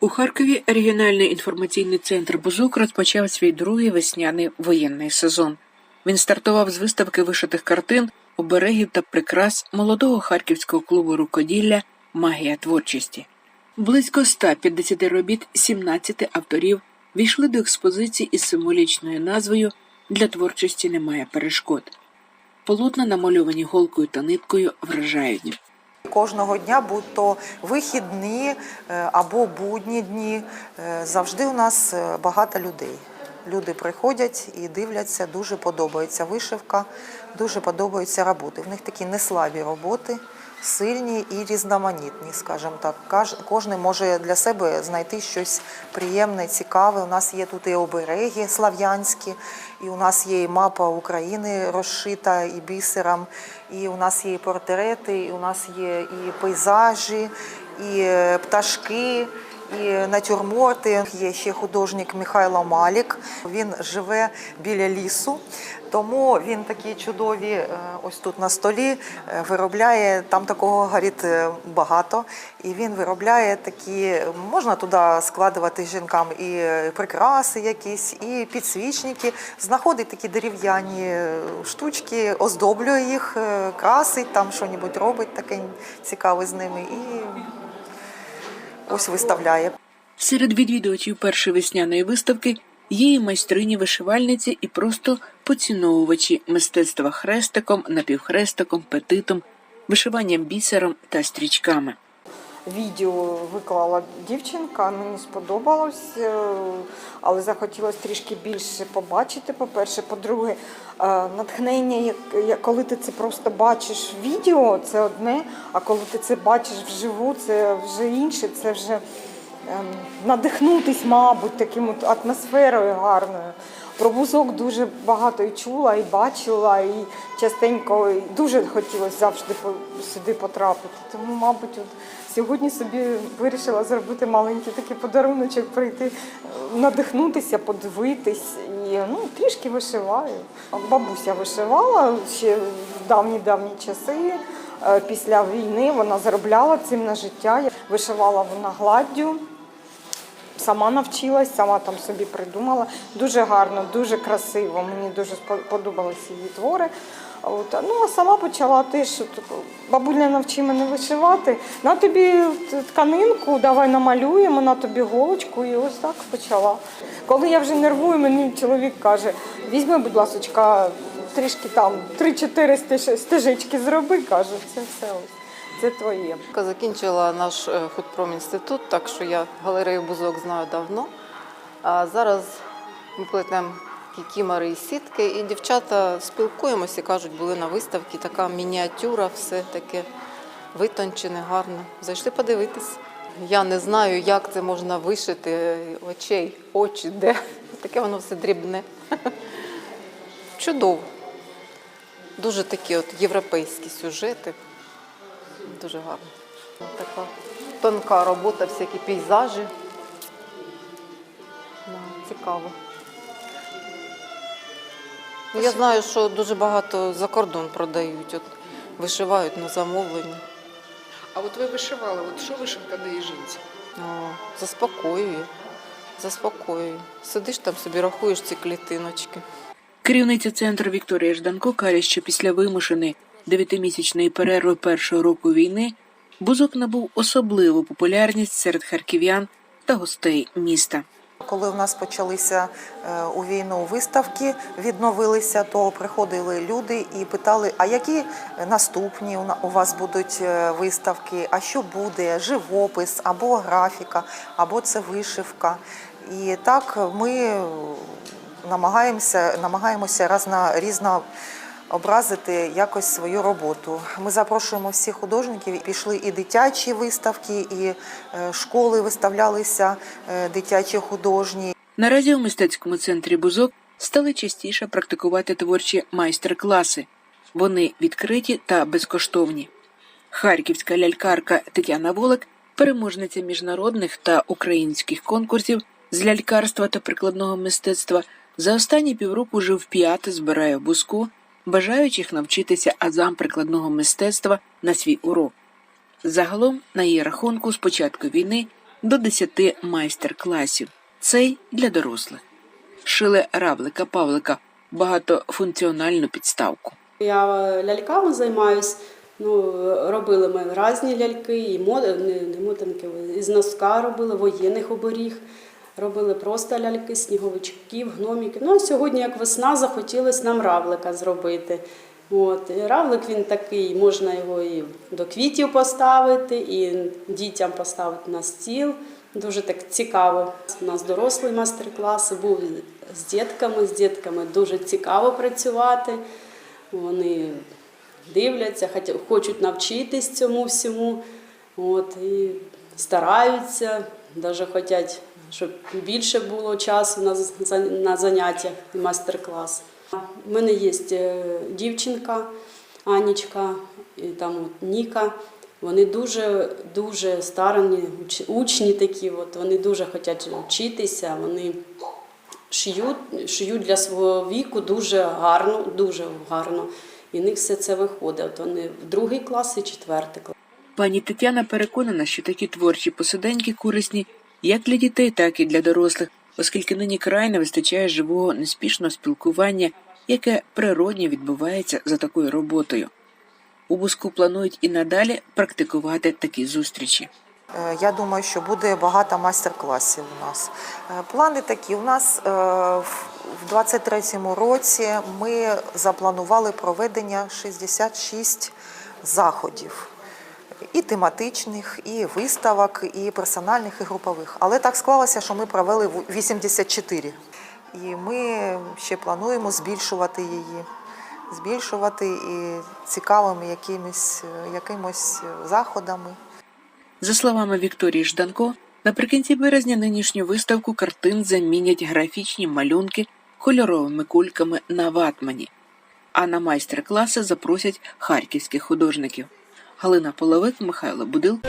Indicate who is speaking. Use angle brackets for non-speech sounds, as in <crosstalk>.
Speaker 1: У Харкові регіональний інформаційний центр Бузук розпочав свій другий весняний воєнний сезон. Він стартував з виставки вишитих картин, оберегів та прикрас молодого харківського клубу рукоділля Магія творчості. Близько 150 робіт 17 авторів війшли до експозиції із символічною назвою Для творчості немає перешкод. Полотна, намальовані голкою та ниткою, вражають.
Speaker 2: Кожного дня, будь то вихідні е, або будні дні, е, завжди у нас е, багато людей. Люди приходять і дивляться, дуже подобається вишивка, дуже подобаються роботи. В них такі неслабі роботи, сильні і різноманітні, скажімо так. Кожен може для себе знайти щось приємне, цікаве. У нас є тут і обереги слав'янські, і у нас є і мапа України розшита і бісером, і у нас є і портрети, і у нас є і пейзажі, і е, пташки. І натюрморти є ще художник Михайло Малік. Він живе біля лісу, тому він такі чудові е, ось тут на столі е, виробляє. Там такого горить е, багато, і він виробляє такі. Можна туди складувати жінкам і прикраси, якісь, і підсвічники. Знаходить такі дерев'яні штучки, оздоблює їх, красить там щось робить таке цікаве з ними. І ось виставляє.
Speaker 1: Серед відвідувачів першої весняної виставки є і майстрині вишивальниці, і просто поціновувачі мистецтва хрестиком, напівхрестиком, петитом, вишиванням бісером та стрічками.
Speaker 3: Відео виклала дівчинка, мені сподобалось, е, але захотілося трішки більше побачити. По-перше, по-друге, е, натхнення, коли ти це просто бачиш в відео, це одне, а коли ти це бачиш вживу, це вже інше, це вже ем, надихнутись, мабуть, таким атмосферою гарною. Про бузок дуже багато і чула, і бачила, і частенько і дуже хотілося завжди сюди потрапити. Тому, мабуть, от сьогодні собі вирішила зробити маленький такий подаруночок, прийти, е, надихнутися, подивитись і ну, трішки вишиваю. Бабуся вишивала ще в давні-давні часи. Е, Після війни вона заробляла цим на життя. Вишивала вона гладдю. Сама навчилась, сама там собі придумала. Дуже гарно, дуже красиво. Мені дуже спо- подобалися її твори. От. Ну, а сама почала теж, от, бабуля навчи мене вишивати. На тобі тканинку, давай намалюємо, на тобі голочку, і ось так почала. Коли я вже нервую, мені чоловік каже: візьми, будь ласка, трішки там 3-4 стежечки зроби, каже, це все. Це твоє.
Speaker 4: Закінчила наш е, худпромінститут, так що я галерею бузок знаю давно. А зараз ми плетемо кікімори і сітки, і дівчата спілкуємося, кажуть, були на виставці, така мініатюра, все таке витончене, гарне. Зайшли подивитись. Я не знаю, як це можна вишити е, очей, очі, де. <laughs> Таке воно все дрібне. <laughs> Чудово. Дуже такі от європейські сюжети. Дуже гарно. Така тонка робота, всякі пейзажі. Цікаво. Ну, Я знаю, що дуже багато за кордон продають, от, вишивають на замовлення.
Speaker 5: А от ви вишивали, от що вишивка дає жінці?
Speaker 4: О, заспокоює. Заспокоює. Сидиш там собі, рахуєш ці клітиночки.
Speaker 1: Керівниця центру Вікторія Жданко каже, що після вимушеної дев'ятимісячної перерви першого року війни бузок набув особливу популярність серед харків'ян та гостей міста.
Speaker 2: Коли в нас почалися е, у війну виставки, відновилися, то приходили люди і питали, а які наступні у вас будуть е, виставки, а що буде, живопис або графіка, або це вишивка. І так ми намагаємося, намагаємося разна, різно образити якось свою роботу. Ми запрошуємо всіх художників. Пішли і дитячі виставки, і е, школи виставлялися е, дитячі художні.
Speaker 1: Наразі у мистецькому центрі бузок стали частіше практикувати творчі майстер-класи. Вони відкриті та безкоштовні. Харківська лялькарка Тетяна Волик, переможниця міжнародних та українських конкурсів з лялькарства та прикладного мистецтва, за останні півроку вже вп'яте збирає бузку, бажаючих навчитися азам прикладного мистецтва на свій урок. Загалом, на її рахунку, з початку війни до 10 майстер-класів. Цей для дорослих. Шили равлика Павлика багатофункціональну підставку.
Speaker 6: Я ляльками займаюсь. Ну, робили ми різні ляльки, і мод... не, не мотанки, із носка робили, воєнних оберіг. Робили просто ляльки, сніговичків, гноміків. Ну, а сьогодні, як весна, захотілося нам равлика зробити. От. Равлик він такий, можна його і до квітів поставити, і дітям поставити на стіл. Дуже так цікаво. У нас дорослий майстер-клас був з дітками. З дітками дуже цікаво працювати. Вони дивляться, хочуть навчитись цьому всьому. От, і стараються, навіть хочуть, щоб більше було часу на, за- на заняттях і майстер-клас. У мене є е, дівчинка Анічка, і там от Ніка. Вони дуже дуже старанні уч- учні такі, от, вони дуже хочуть вчитися, вони шиють, шиють для свого віку дуже гарно, дуже гарно. І в них все це виходить. От вони в другий клас і четвертий клас.
Speaker 1: Пані Тетяна переконана, що такі творчі посиденьки корисні як для дітей, так і для дорослих, оскільки нині край не вистачає живого неспішного спілкування, яке природньо відбувається за такою роботою. У Буску планують і надалі практикувати такі зустрічі.
Speaker 2: Е, Я думаю, що буде багато майстер-класів у нас. Е, Плани такі. У нас е, в 23-му році ми запланували проведення 66 заходів. І тематичних, і виставок, і персональних, і групових. Але так склалося, що ми провели в- 84. І ми ще плануємо збільшувати її, збільшувати і цікавими якимись, якимось заходами.
Speaker 1: За словами Вікторії Жданко, наприкінці березня нинішню виставку картин замінять графічні малюнки кольоровими кульками на ватмані, а на майстер-класи запросять харківських художників. Галина Половик, Михайло Будил.